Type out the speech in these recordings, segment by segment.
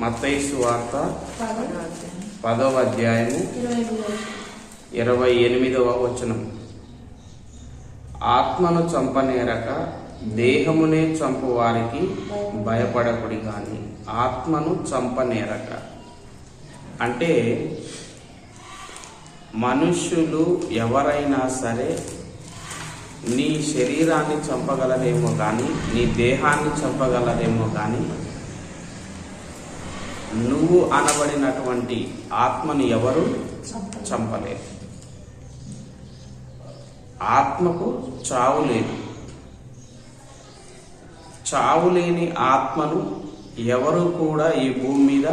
మతైసు వార్త పదవ అధ్యాయము ఇరవై ఎనిమిదవ వచనం. ఆత్మను చంపనేరక దేహమునే చంపు వారికి భయపడకుడి గాని ఆత్మను చంపనేరక. అంటే మనుష్యులు ఎవరైనా సరే నీ శరీరాన్ని చంపగలరేమో కానీ నీ దేహాన్ని చంపగలరేమో కానీ నువ్వు అనబడినటువంటి ఆత్మను ఎవరు? చంపలేరు ఆత్మకు చావు లేదు. చావు లేని ఆత్మను ఎవరు కూడా ఈ భూమి మీద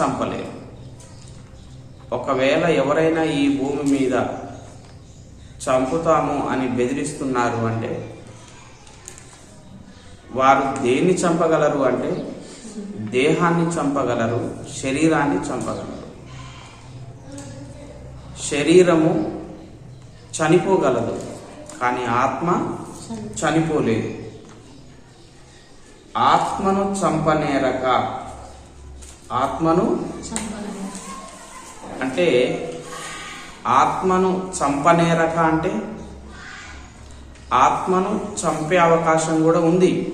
చంపలేరు ఒకవేళ ఎవరైనా ఈ భూమి మీద చంపుతాము అని బెదిరిస్తున్నారు అంటే వారు దేన్ని చంపగలరు అంటే దేహాన్ని చంపగలరు శరీరాన్ని చంపగలరు. శరీరము చనిపోగలదు కానీ ఆత్మ చనిపోలేదు. ఆత్మను చంపనేరక ఆత్మను అంటే ఆత్మను చంపనేరక అంటే ఆత్మను చంపే అవకాశం కూడా ఉంది.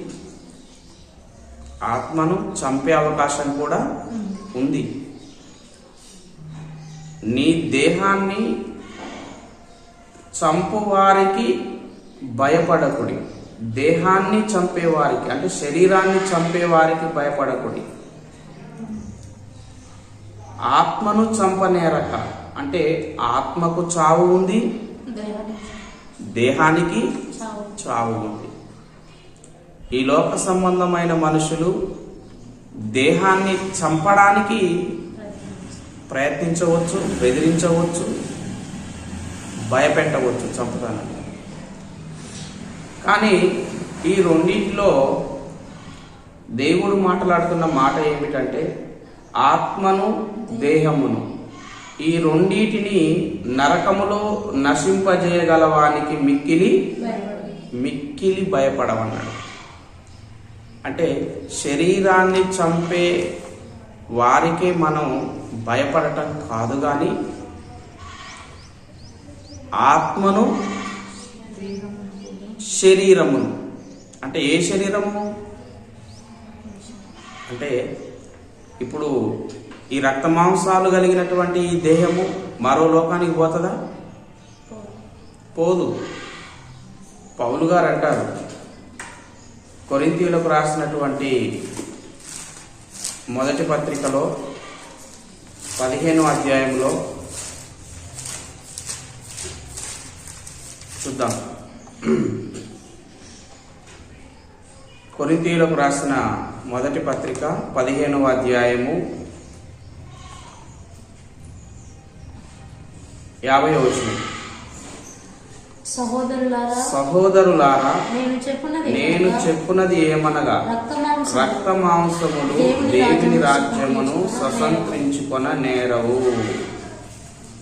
ఆత్మను చంపే అవకాశం కూడా ఉంది. నీ దేహాన్ని చంపువారికి భయపడకుడి. దేహాన్ని చంపేవారికి అంటే శరీరాన్ని చంపేవారికి భయపడకుడి. ఆత్మను చంపనేరక అంటే ఆత్మకు చావు ఉంది. దేహానికి చావు ఉంది. ఈ లోక సంబంధమైన మనుషులు దేహాన్ని చంపడానికి ప్రయత్నించవచ్చు బెదిరించవచ్చు భయపెట్టవచ్చు చంపుతానని. కానీ ఈ రెండింటిలో దేవుడు మాట్లాడుతున్న మాట ఏమిటంటే ఆత్మను దేహమును. ఈ రెండిటిని నరకములో నశింపజేయగలవానికి మిక్కిలి మిక్కిలి భయపడమన్నాడు అంటే శరీరాన్ని చంపే వారికే మనం భయపడటం కాదు కానీ ఆత్మను శరీరమును. అంటే ఏ శరీరము? అంటే ఇప్పుడు ఈ రక్త మాంసాలు కలిగినటువంటి ఈ దేహము మరో లోకానికి పోతుందా? పోదు. పౌలు గారు అంటారు కొరింతీయులకు రాసినటువంటి మొదటి పత్రికలో పదిహేను అధ్యాయంలో చూద్దాం. కొరింతీయులకు రాసిన మొదటి పత్రిక పదిహేనవ అధ్యాయము యాభై వచనం. సహోదరులారా నేను చెప్పున్నది నేను ఏమనగా, రక్త మాంసం రక్త మాంసములు దేవుని రాజ్యమును స్వతంత్రించుకొన నేరవు.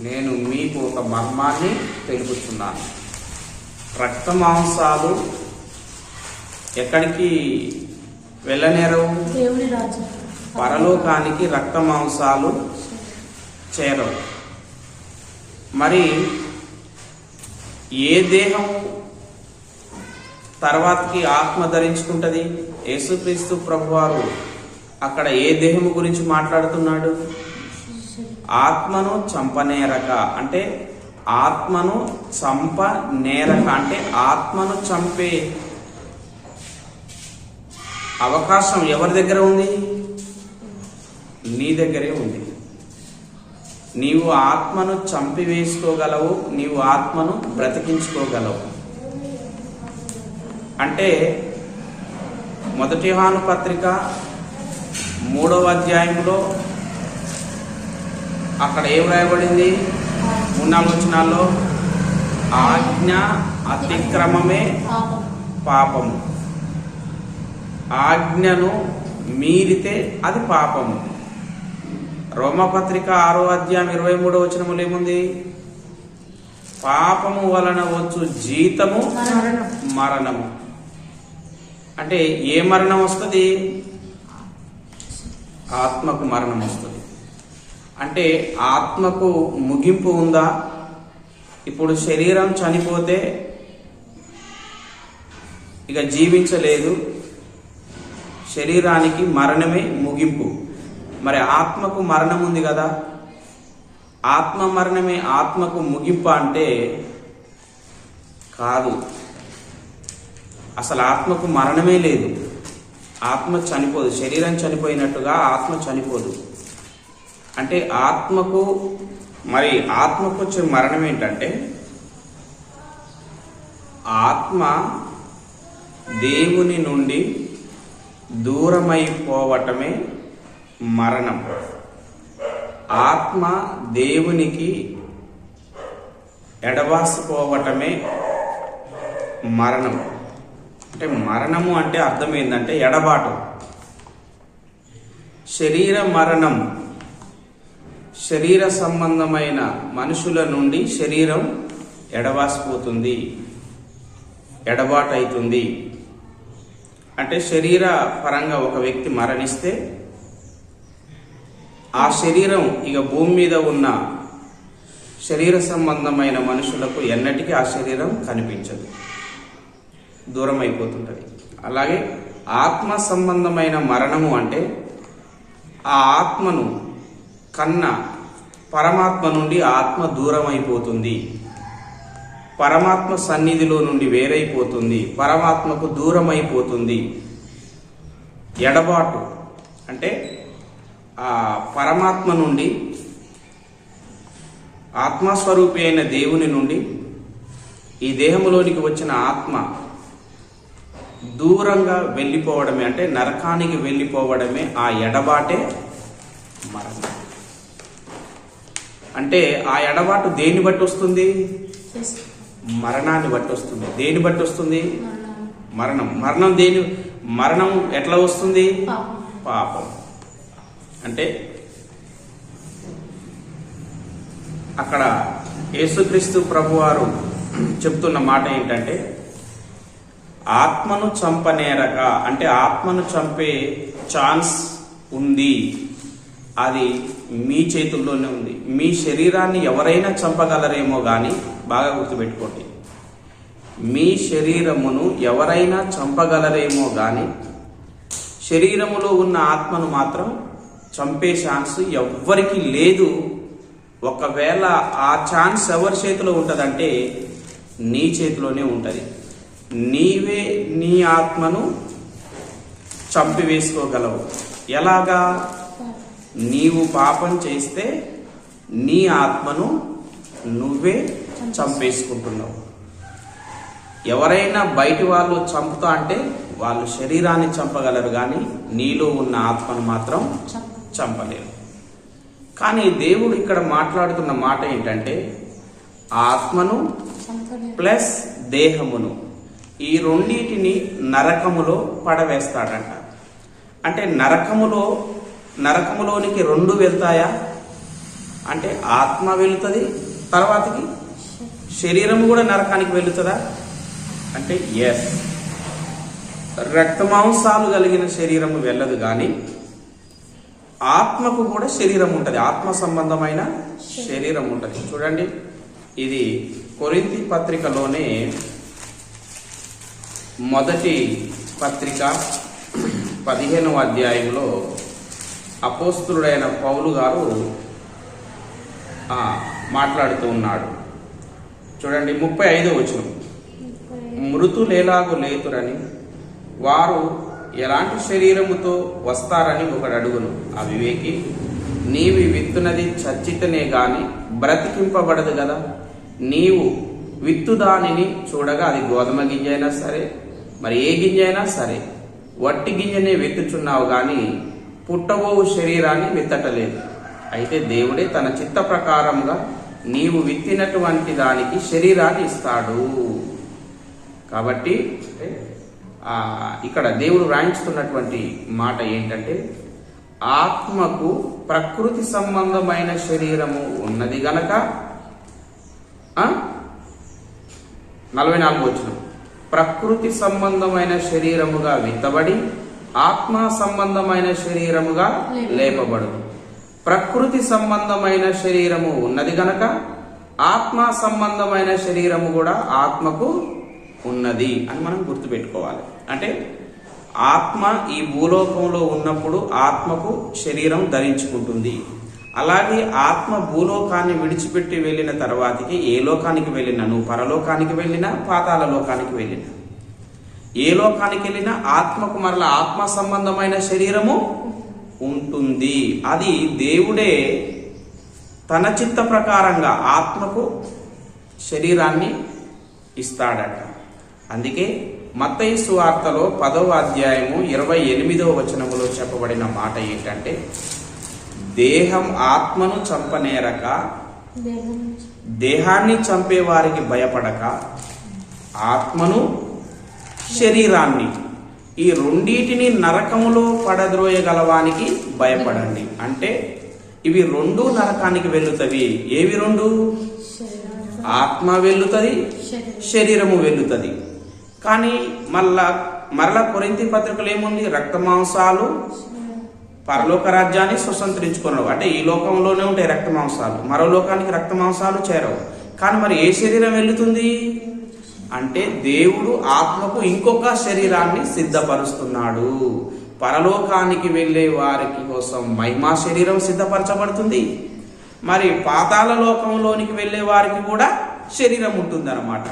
నేను మీకు ఒక మర్మాన్ని తెలుపుతున్నాను రక్త మాంసాలు ఎక్కడికి వెళ్ళనేరవు? దేవుని రాజ్యం. పరలోకానికి రక్త మాంసాలు చేరవు. మరి ఏ దేహం తర్వాతకి ఆత్మ ధరించుకుంటది? యేసుక్రీస్తు ప్రభువారు అక్కడ ఏ దేహము గురించి మాట్లాడుతున్నాడు? ఆత్మను చంపనేరక. అంటే ఆత్మను చంప నేరక అంటే ఆత్మను చంపే అవకాశం ఎవరి దగ్గర ఉంది? నీ దగ్గరే ఉంది. నీవు ఆత్మను చంపివేసుకోగలవు నీవు ఆత్మను బ్రతికించుకోగలవు. అంటే మొదటి హాను పత్రిక మూడవ అధ్యాయంలో అక్కడ ఏం రాయబడింది? మున్నాలోచనాల్లో ఆజ్ఞ అతిక్రమమే పాపం పాపము. ఆజ్ఞను మీరితే అది పాపము. రోమపత్రిక ఆరో అధ్యాయం ఇరవై మూడో వచనములు ఏముంది? పాపము వలన వచ్చు జీతము మరణం మరణము. అంటే ఏ మరణం వస్తుంది? ఆత్మకు మరణం వస్తుంది. అంటే ఆత్మకు ముగింపు ఉందా? ఇప్పుడు శరీరం చనిపోతే ఇక జీవించలేదు. శరీరానికి మరణమే ముగింపు. మరి ఆత్మకు మరణం ఉంది కదా. ఆత్మ మరణమే ఆత్మకు ముగింపు అంటే కాదు. అసలు ఆత్మకు మరణమే లేదు. ఆత్మ చనిపోదు. శరీరం చనిపోయినట్టుగా ఆత్మ చనిపోదు. అంటే ఆత్మకు మరి ఆత్మకు వచ్చే మరణం ఏంటంటే ఆత్మ దేవుని నుండి దూరమైపోవటమే మరణం. ఆత్మ దేవునికి ఎడబాసిపోవటమే మరణం. అంటే మరణము అంటే అర్థం ఏంటంటే ఎడబాటు. శరీర మరణం. శరీర సంబంధమైన మనుషుల నుండి శరీరం ఎడబాసిపోతుంది. ఎడబాటు అవుతుంది అంటే శరీర పరంగా ఒక వ్యక్తి మరణిస్తే ఆ శరీరం ఇక భూమి మీద ఉన్న శరీర సంబంధమైన మనుషులకు ఎన్నటికీ ఆ శరీరం కనిపించదు. దూరం అయిపోతుంటుంది. అలాగే ఆత్మ సంబంధమైన మరణము అంటే ఆ ఆత్మను కన్న పరమాత్మ నుండి ఆత్మ దూరం అయిపోతుంది. పరమాత్మ సన్నిధిలో నుండి వేరైపోతుంది. పరమాత్మకు దూరం అయిపోతుంది. ఎడబాటు అంటే ఆ పరమాత్మ నుండి ఆత్మస్వరూపి అయిన దేవుని నుండి ఈ దేహంలోనికి వచ్చిన ఆత్మ దూరంగా వెళ్ళిపోవడమే అంటే నరకానికి వెళ్ళిపోవడమే ఆ ఎడబాటే మరణం. అంటే ఆ ఎడబాటు దేని బట్టి వస్తుంది? మరణాన్ని బట్టి వస్తుంది. దేని బట్టి వస్తుంది? మరణం. మరణం. దేని మరణం ఎట్లా వస్తుంది? పాపం. అంటే అక్కడ యేసుక్రీస్తు ప్రభువారు చెప్తున్న మాట ఏంటంటే ఆత్మను చంపనేరక అంటే ఆత్మను చంపే ఛాన్స్ ఉంది. అది మీ చేతుల్లోనే ఉంది. మీ శరీరాన్ని ఎవరైనా చంపగలరేమో కానీ బాగా గుర్తుపెట్టుకోండి. మీ శరీరమును ఎవరైనా చంపగలరేమో కానీ శరీరములో ఉన్న ఆత్మను మాత్రం చంపే ఛాన్స్ ఎవ్వరికి లేదు. ఒకవేళ ఆ ఛాన్స్ ఎవరి చేతిలో ఉంటుందంటే నీ చేతిలోనే ఉంటుంది. నీవే నీ ఆత్మను చంపివేసుకోగలవు. ఎలాగా? నీవు పాపం చేస్తే నీ ఆత్మను నువ్వే చంపేసుకుంటున్నావు. ఎవరైనా బయటి వాళ్ళు చంపుతా అంటే వాళ్ళు శరీరాన్ని చంపగలరు కానీ నీలో ఉన్న ఆత్మను మాత్రం చంప చంపలేరు కానీ దేవుడు ఇక్కడ మాట్లాడుతున్న మాట ఏంటంటే ఆత్మను ప్లస్ దేహమును ఈ రెండింటిని నరకములో పడవేస్తాడంట. అంటే నరకములో నరకములోనికి రెండు వెళ్తాయా? అంటే ఆత్మ వెళుతుంది తర్వాతకి శరీరము కూడా నరకానికి వెళుతుందా? అంటే ఎస్ రక్తమాంసాలు కలిగిన శరీరము వెళ్ళదు కానీ ఆత్మకు కూడా శరీరం ఉంటుంది. ఆత్మ సంబంధమైన శరీరం. ఉంటుంది. చూడండి. ఇది కొరింతి పత్రికలోనే మొదటి పత్రిక పదిహేనవ అధ్యాయంలో అపోస్తుడైన పౌలు గారు మాట్లాడుతూ ఉన్నాడు. చూడండి ముప్పై ఐదో వచనం. మృతులేలాగు లేతురని వారు ఎలాంటి శరీరముతో వస్తారని ఒకడు అడుగును. అవివేకి నీవి విత్తునది చచ్చితనే గాని బ్రతికింపబడదు కదా నీవు విత్తు దానిని చూడగా అది గోధుమ గింజ అయినా సరే మరి ఏ గింజ అయినా సరే వట్టి గింజనే వెతుచున్నావు కానీ పుట్టబోవు శరీరాన్ని విత్తటలేదు. అయితే దేవుడే తన చిత్త ప్రకారంగా నీవు విత్తినటువంటి దానికి శరీరాన్ని ఇస్తాడు. కాబట్టి ఇక్కడ దేవుడు రాయించుతున్నటువంటి మాట ఏంటంటే ఆత్మకు ప్రకృతి సంబంధమైన శరీరము ఉన్నది గనక నలభై నాలుగు వచ్చిన ప్రకృతి సంబంధమైన శరీరముగా విత్తబడి ఆత్మ సంబంధమైన శరీరముగా లేపబడు. ప్రకృతి సంబంధమైన శరీరము ఉన్నది గనక ఆత్మ సంబంధమైన శరీరము కూడా ఆత్మకు ఉన్నది అని మనం గుర్తుపెట్టుకోవాలి. అంటే ఆత్మ ఈ భూలోకంలో ఉన్నప్పుడు ఆత్మకు శరీరం ధరించుకుంటుంది. అలాగే ఆత్మ భూలోకాన్ని విడిచిపెట్టి వెళ్ళిన తర్వాతకి ఏ లోకానికి వెళ్ళినా నువ్వు పరలోకానికి వెళ్ళినా పాతాల లోకానికి వెళ్ళినా. ఏ లోకానికి వెళ్ళినా ఆత్మకు మరల ఆత్మ సంబంధమైన శరీరము ఉంటుంది. అది దేవుడే తన చిత్త ప్రకారంగా ఆత్మకు శరీరాన్ని ఇస్తాడట. అందుకే మత్తయి సువార్తలో పదవ అధ్యాయము ఇరవై ఎనిమిదవ వచనములో చెప్పబడిన మాట ఏంటంటే దేహం ఆత్మను చంపనేరక దేహాన్ని చంపే వారికి భయపడక ఆత్మను శరీరాన్ని ఈ రెండిటిని నరకములో పడద్రోయగలవానికి భయపడండి. అంటే ఇవి రెండు నరకానికి వెళ్ళుతవి. ఏవి రెండు? ఆత్మ వెళ్ళుతుంది శరీరం. శరీరము వెళ్ళుతుంది. కానీ మళ్ళా మరల కొరింతి పత్రికలు ఏముంది? రక్త మాంసాలు పరలోక రాజ్యాన్ని స్వతంత్రించుకున్నాడు అంటే ఈ లోకంలోనే ఉంటాయి రక్త మాంసాలు. మరో లోకానికి రక్త మాంసాలు చేరవు. కానీ మరి ఏ శరీరం వెళ్తుంది? అంటే దేవుడు ఆత్మకు ఇంకొక శరీరాన్ని సిద్ధపరుస్తున్నాడు. పరలోకానికి వెళ్ళే వారికి కోసం మహిమా శరీరం సిద్ధపరచబడుతుంది. మరి పాతాల లోకంలోనికి వెళ్ళే వారికి కూడా శరీరం ఉంటుందన్నమాట.